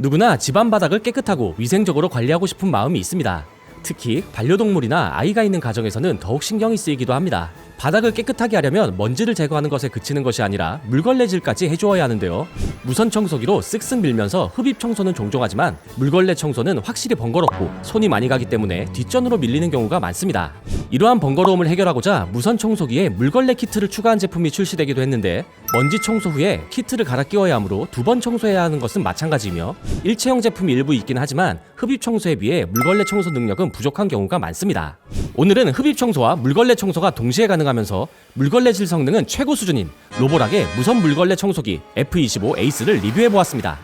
누구나 집안 바닥을 깨끗하고 위생적으로 관리하고 싶은 마음이 있습니다. 특히 반려동물이나 아이가 있는 가정에서는 더욱 신경이 쓰이기도 합니다. 바닥을 깨끗하게 하려면 먼지를 제거하는 것에 그치는 것이 아니라 물걸레질까지 해주어야 하는데요. 무선 청소기로 쓱쓱 밀면서 흡입 청소는 종종 하지만 물걸레 청소는 확실히 번거롭고 손이 많이 가기 때문에 뒷전으로 밀리는 경우가 많습니다. 이러한 번거로움을 해결하고자 무선 청소기에 물걸레 키트를 추가한 제품이 출시되기도 했는데 먼지 청소 후에 키트를 갈아 끼워야 하므로 두 번 청소해야 하는 것은 마찬가지이며 일체형 제품이 일부 있긴 하지만 흡입 청소에 비해 물걸레 청소 능력은 부족한 경우가 많습니다. 오늘은 흡입 청소와 물걸레 청소가 동시에 가능 하면서 물걸레질 성능은 최고 수준인 로보락의 무선 물걸레 청소기 F25 에이스를 리뷰해 보았습니다.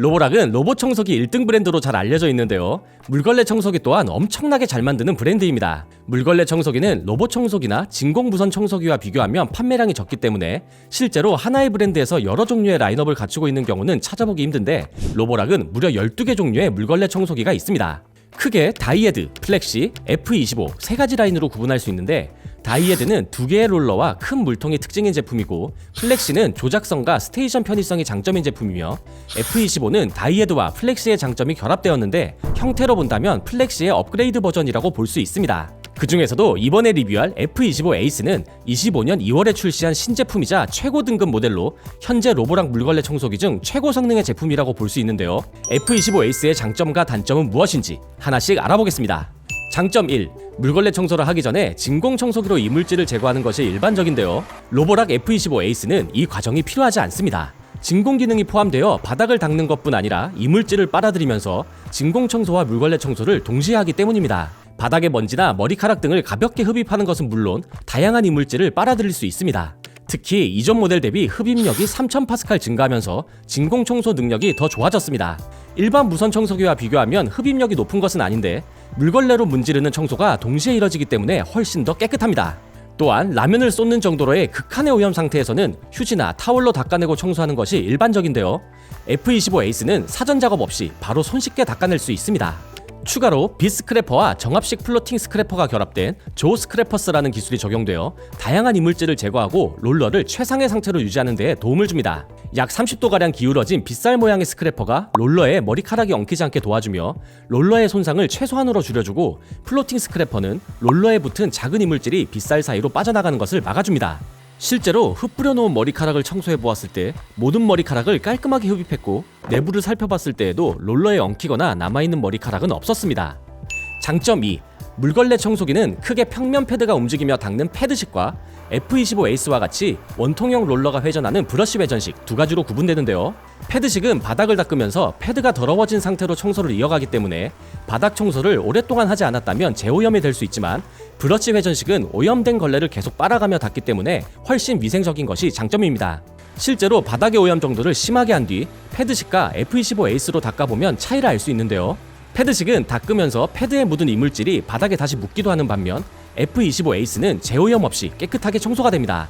로보락은 로봇 청소기 1등 브랜드로 잘 알려져 있는데요. 물걸레 청소기 또한 엄청나게 잘 만드는 브랜드입니다. 물걸레 청소기는 로봇 청소기나 진공 무선 청소기와 비교하면 판매량이 적기 때문에 실제로 하나의 브랜드에서 여러 종류의 라인업을 갖추고 있는 경우는 찾아보기 힘든데 로보락은 무려 12개 종류의 물걸레 청소기가 있습니다. 크게 다이에드, 플렉시, F25 세 가지 라인으로 구분할 수 있는데 다이에드는 두 개의 롤러와 큰 물통이 특징인 제품이고 플렉시는 조작성과 스테이션 편의성이 장점인 제품이며 F25는 다이에드와 플렉시의 장점이 결합되었는데 형태로 본다면 플렉시의 업그레이드 버전이라고 볼 수 있습니다. 그 중에서도 이번에 리뷰할 F25 에이스는 25년 2월에 출시한 신제품이자 최고 등급 모델로 현재 로보락 물걸레 청소기 중 최고 성능의 제품이라고 볼 수 있는데요. F25 에이스의 장점과 단점은 무엇인지 하나씩 알아보겠습니다. 장점 1. 물걸레 청소를 하기 전에 진공 청소기로 이물질을 제거하는 것이 일반적인데요. 로보락 F25 에이스는 이 과정이 필요하지 않습니다. 진공 기능이 포함되어 바닥을 닦는 것뿐 아니라 이물질을 빨아들이면서 진공 청소와 물걸레 청소를 동시에 하기 때문입니다. 바닥의 먼지나 머리카락 등을 가볍게 흡입하는 것은 물론 다양한 이물질을 빨아들일 수 있습니다. 특히 이전 모델 대비 흡입력이 3000파스칼 증가하면서 진공 청소 능력이 더 좋아졌습니다. 일반 무선 청소기와 비교하면 흡입력이 높은 것은 아닌데 물걸레로 문지르는 청소가 동시에 이뤄지기 때문에 훨씬 더 깨끗합니다. 또한 라면을 쏟는 정도로의 극한의 오염 상태에서는 휴지나 타월로 닦아내고 청소하는 것이 일반적인데요. F25 에이스는 사전 작업 없이 바로 손쉽게 닦아낼 수 있습니다. 추가로 비스크래퍼와 정합식 플로팅 스크래퍼가 결합된 조 스크래퍼스라는 기술이 적용되어 다양한 이물질을 제거하고 롤러를 최상의 상태로 유지하는 데 도움을 줍니다. 약 30도가량 기울어진 빗살 모양의 스크래퍼가 롤러에 머리카락이 엉키지 않게 도와주며 롤러의 손상을 최소한으로 줄여주고 플로팅 스크래퍼는 롤러에 붙은 작은 이물질이 빗살 사이로 빠져나가는 것을 막아줍니다. 실제로 흩뿌려 놓은 머리카락을 청소해 보았을 때 모든 머리카락을 깔끔하게 흡입했고 내부를 살펴봤을 때에도 롤러에 엉키거나 남아있는 머리카락은 없었습니다. 장점 2. 물걸레 청소기는 크게 평면 패드가 움직이며 닦는 패드식과 F25 에이스와 같이 원통형 롤러가 회전하는 브러쉬 회전식 두 가지로 구분되는데요. 패드식은 바닥을 닦으면서 패드가 더러워진 상태로 청소를 이어가기 때문에 바닥 청소를 오랫동안 하지 않았다면 재오염이 될 수 있지만 브러쉬 회전식은 오염된 걸레를 계속 빨아가며 닦기 때문에 훨씬 위생적인 것이 장점입니다. 실제로 바닥의 오염 정도를 심하게 한 뒤 패드식과 F25 에이스로 닦아보면 차이를 알 수 있는데요. 패드식은 닦으면서 패드에 묻은 이물질이 바닥에 다시 묻기도 하는 반면 F25 에이스는 제오염 없이 깨끗하게 청소가 됩니다.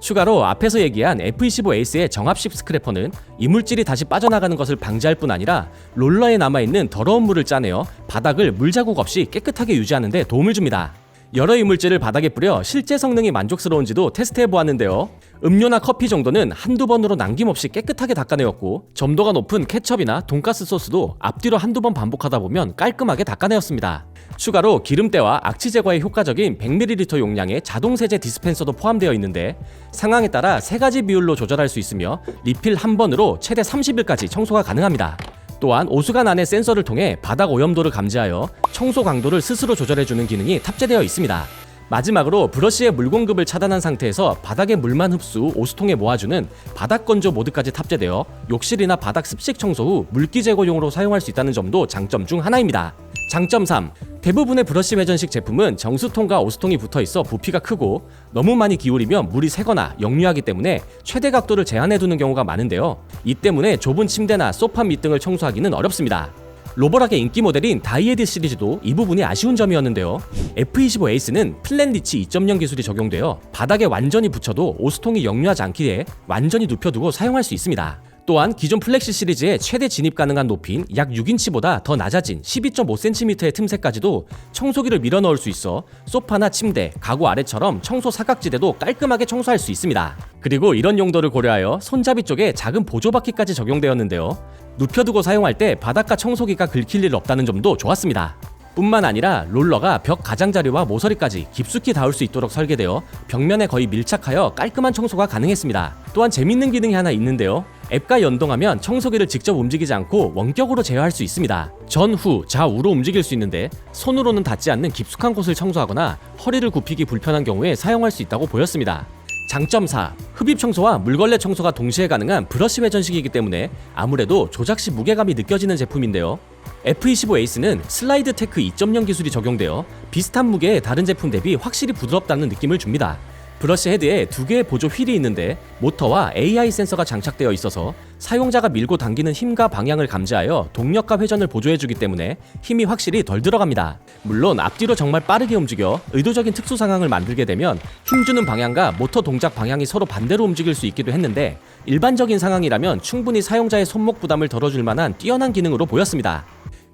추가로 앞에서 얘기한 F25 에이스의 정합식 스크래퍼는 이물질이 다시 빠져나가는 것을 방지할 뿐 아니라 롤러에 남아있는 더러운 물을 짜내어 바닥을 물자국 없이 깨끗하게 유지하는 데 도움을 줍니다. 여러 이물질을 바닥에 뿌려 실제 성능이 만족스러운지도 테스트해 보았는데요. 음료나 커피 정도는 한두 번으로 남김없이 깨끗하게 닦아내었고 점도가 높은 케첩이나 돈가스 소스도 앞뒤로 한두 번 반복하다 보면 깔끔하게 닦아내었습니다. 추가로 기름때와 악취 제거에 효과적인 100ml 용량의 자동 세제 디스펜서도 포함되어 있는데 상황에 따라 세 가지 비율로 조절할 수 있으며 리필 한 번으로 최대 30일까지 청소가 가능합니다. 또한 오수관 안의 센서를 통해 바닥 오염도를 감지하여 청소 강도를 스스로 조절해주는 기능이 탑재되어 있습니다. 마지막으로 브러쉬의 물 공급을 차단한 상태에서 바닥의 물만 흡수 오수통에 모아주는 바닥 건조 모드까지 탑재되어 욕실이나 바닥 습식 청소 후 물기 제거용으로 사용할 수 있다는 점도 장점 중 하나입니다. 장점 3. 대부분의 브러쉬 회전식 제품은 정수통과 오수통이 붙어 있어 부피가 크고 너무 많이 기울이면 물이 새거나 역류하기 때문에 최대 각도를 제한해 두는 경우가 많은데요. 이 때문에 좁은 침대나 소파 밑 등을 청소하기는 어렵습니다. 로보락의 인기 모델인 다이에드 시리즈도 이 부분이 아쉬운 점이었는데요. F25 에이스는 플랜 리치 2.0 기술이 적용되어 바닥에 완전히 붙여도 오수통이 역류하지 않기에 완전히 눕혀두고 사용할 수 있습니다. 또한 기존 플렉시 시리즈의 최대 진입 가능한 높이인 약 6인치보다 더 낮아진 12.5cm의 틈새까지도 청소기를 밀어 넣을 수 있어 소파나 침대, 가구 아래처럼 청소 사각지대도 깔끔하게 청소할 수 있습니다. 그리고 이런 용도를 고려하여 손잡이 쪽에 작은 보조바퀴까지 적용되었는데요. 눕혀두고 사용할 때 바닥과 청소기가 긁힐 일 없다는 점도 좋았습니다. 뿐만 아니라 롤러가 벽 가장자리와 모서리까지 깊숙이 닿을 수 있도록 설계되어 벽면에 거의 밀착하여 깔끔한 청소가 가능했습니다. 또한 재밌는 기능이 하나 있는데요. 앱과 연동하면 청소기를 직접 움직이지 않고 원격으로 제어할 수 있습니다. 전후, 좌우로 움직일 수 있는데 손으로는 닿지 않는 깊숙한 곳을 청소하거나 허리를 굽히기 불편한 경우에 사용할 수 있다고 보였습니다. 장점 4. 흡입 청소와 물걸레 청소가 동시에 가능한 브러쉬 회전식이기 때문에 아무래도 조작 시 무게감이 느껴지는 제품인데요. F25 에이스는 슬라이드 테크 2.0 기술이 적용되어 비슷한 무게의 다른 제품 대비 확실히 부드럽다는 느낌을 줍니다. 브러쉬 헤드에 두 개의 보조 휠이 있는데 모터와 AI 센서가 장착되어 있어서 사용자가 밀고 당기는 힘과 방향을 감지하여 동력과 회전을 보조해주기 때문에 힘이 확실히 덜 들어갑니다. 물론 앞뒤로 정말 빠르게 움직여 의도적인 특수 상황을 만들게 되면 힘주는 방향과 모터 동작 방향이 서로 반대로 움직일 수 있기도 했는데 일반적인 상황이라면 충분히 사용자의 손목 부담을 덜어줄 만한 뛰어난 기능으로 보였습니다.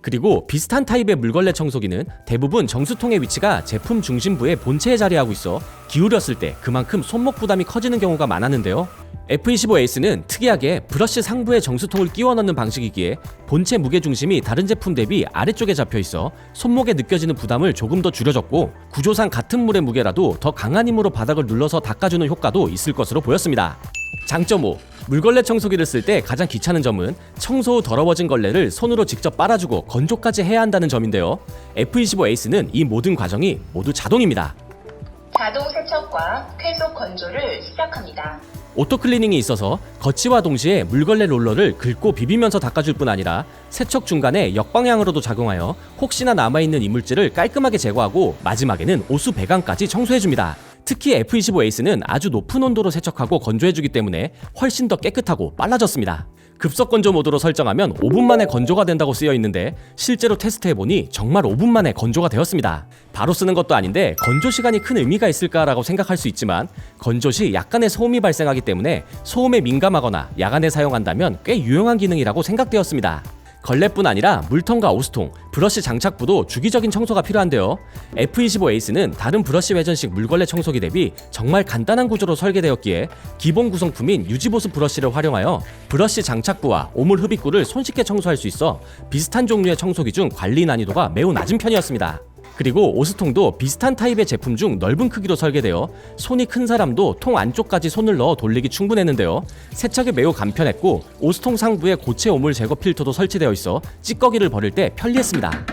그리고 비슷한 타입의 물걸레 청소기는 대부분 정수통의 위치가 제품 중심부의 본체에 자리하고 있어 기울였을 때 그만큼 손목 부담이 커지는 경우가 많았는데요. F25 에이스는 특이하게 브러쉬 상부에 정수통을 끼워 넣는 방식이기에 본체 무게 중심이 다른 제품 대비 아래쪽에 잡혀 있어 손목에 느껴지는 부담을 조금 더 줄여줬고 구조상 같은 물의 무게라도 더 강한 힘으로 바닥을 눌러서 닦아주는 효과도 있을 것으로 보였습니다. 장점 5. 물걸레 청소기를 쓸 때 가장 귀찮은 점은 청소 후 더러워진 걸레를 손으로 직접 빨아주고 건조까지 해야 한다는 점인데요. F25 에이스는 이 모든 과정이 모두 자동입니다. 자동 세척과 쾌속 건조를 시작합니다. 오토클리닝이 있어서 거치와 동시에 물걸레 롤러를 긁고 비비면서 닦아줄 뿐 아니라 세척 중간에 역방향으로도 작용하여 혹시나 남아있는 이물질을 깔끔하게 제거하고 마지막에는 오수 배관까지 청소해줍니다. 특히 F25 에이스는 아주 높은 온도로 세척하고 건조해주기 때문에 훨씬 더 깨끗하고 빨라졌습니다. 급속 건조 모드로 설정하면 5분 만에 건조가 된다고 쓰여 있는데 실제로 테스트해보니 정말 5분 만에 건조가 되었습니다. 바로 쓰는 것도 아닌데 건조 시간이 큰 의미가 있을까라고 생각할 수 있지만 건조 시 약간의 소음이 발생하기 때문에 소음에 민감하거나 야간에 사용한다면 꽤 유용한 기능이라고 생각되었습니다. 걸레뿐 아니라 물통과 오스통, 브러쉬 장착부도 주기적인 청소가 필요한데요. F25 에이스는 다른 브러쉬 회전식 물걸레 청소기 대비 정말 간단한 구조로 설계되었기에 기본 구성품인 유지보습 브러쉬를 활용하여 브러쉬 장착부와 오물 흡입구를 손쉽게 청소할 수 있어 비슷한 종류의 청소기 중 관리 난이도가 매우 낮은 편이었습니다. 그리고 오스통도 비슷한 타입의 제품 중 넓은 크기로 설계되어 손이 큰 사람도 통 안쪽까지 손을 넣어 돌리기 충분했는데요. 세척이 매우 간편했고 오스통 상부에 고체 오물 제거 필터도 설치되어 있어 찌꺼기를 버릴 때 편리했습니다.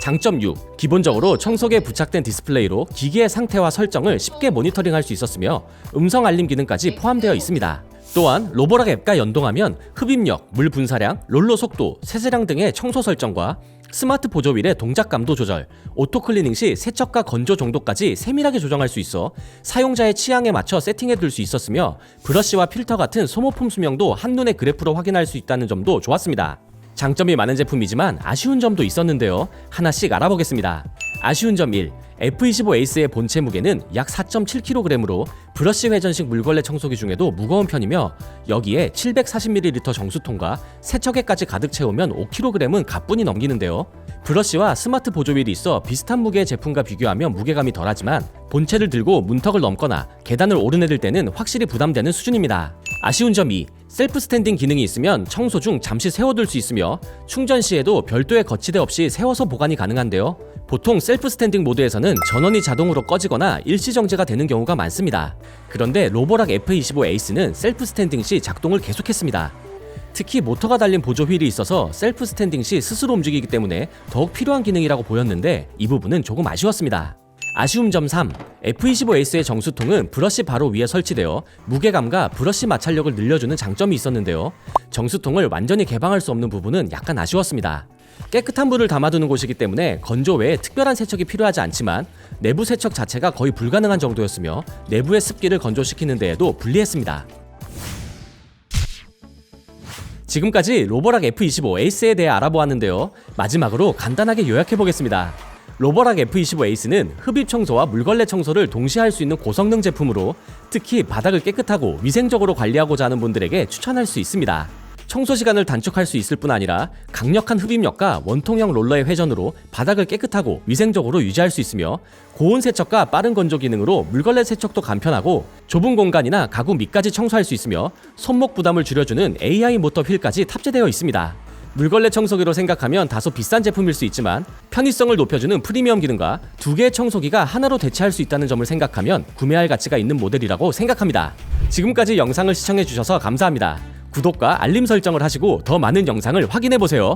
장점 6. 기본적으로 청소기에 부착된 디스플레이로 기기의 상태와 설정을 쉽게 모니터링할 수 있었으며 음성 알림 기능까지 포함되어 있습니다. 또한 로보락 앱과 연동하면 흡입력, 물 분사량, 롤러 속도, 세세량 등의 청소 설정과 스마트 보조 휠의 동작 감도 조절, 오토 클리닝 시 세척과 건조 정도까지 세밀하게 조정할 수 있어 사용자의 취향에 맞춰 세팅해 둘 수 있었으며 브러쉬와 필터 같은 소모품 수명도 한눈에 그래프로 확인할 수 있다는 점도 좋았습니다. 장점이 많은 제품이지만 아쉬운 점도 있었는데요. 하나씩 알아보겠습니다. 아쉬운 점 1. F25 에이스의 본체 무게는 약 4.7kg으로 브러쉬 회전식 물걸레 청소기 중에도 무거운 편이며 여기에 740ml 정수통과 세척액까지 가득 채우면 5kg은 가뿐히 넘기는데요. 브러쉬와 스마트 보조휠이 있어 비슷한 무게의 제품과 비교하면 무게감이 덜하지만 본체를 들고 문턱을 넘거나 계단을 오르내릴 때는 확실히 부담되는 수준입니다. 아쉬운 점 2. 셀프 스탠딩 기능이 있으면 청소 중 잠시 세워둘 수 있으며 충전 시에도 별도의 거치대 없이 세워서 보관이 가능한데요. 보통 셀프 스탠딩 모드에서는 전원이 자동으로 꺼지거나 일시 정지가 되는 경우가 많습니다. 그런데 로보락 F25 에이스는 셀프 스탠딩 시 작동을 계속했습니다. 특히 모터가 달린 보조 휠이 있어서 셀프 스탠딩 시 스스로 움직이기 때문에 더욱 필요한 기능이라고 보였는데 이 부분은 조금 아쉬웠습니다. 아쉬움 점 3. F25 에이스의 정수통은 브러쉬 바로 위에 설치되어 무게감과 브러쉬 마찰력을 늘려주는 장점이 있었는데요. 정수통을 완전히 개방할 수 없는 부분은 약간 아쉬웠습니다. 깨끗한 물을 담아두는 곳이기 때문에 건조 외에 특별한 세척이 필요하지 않지만 내부 세척 자체가 거의 불가능한 정도였으며 내부의 습기를 건조시키는 데에도 불리했습니다. 지금까지 로버락 F25 에이스에 대해 알아보았는데요. 마지막으로 간단하게 요약해 보겠습니다. 로버락 F25 에이스는 흡입 청소와 물걸레 청소를 동시에 할 수 있는 고성능 제품으로 특히 바닥을 깨끗하고 위생적으로 관리하고자 하는 분들에게 추천할 수 있습니다. 청소 시간을 단축할 수 있을 뿐 아니라 강력한 흡입력과 원통형 롤러의 회전으로 바닥을 깨끗하고 위생적으로 유지할 수 있으며 고온 세척과 빠른 건조 기능으로 물걸레 세척도 간편하고 좁은 공간이나 가구 밑까지 청소할 수 있으며 손목 부담을 줄여주는 AI 모터 휠까지 탑재되어 있습니다. 물걸레 청소기로 생각하면 다소 비싼 제품일 수 있지만 편의성을 높여주는 프리미엄 기능과 두 개의 청소기가 하나로 대체할 수 있다는 점을 생각하면 구매할 가치가 있는 모델이라고 생각합니다. 지금까지 영상을 시청해주셔서 감사합니다. 구독과 알림 설정을 하시고 더 많은 영상을 확인해보세요.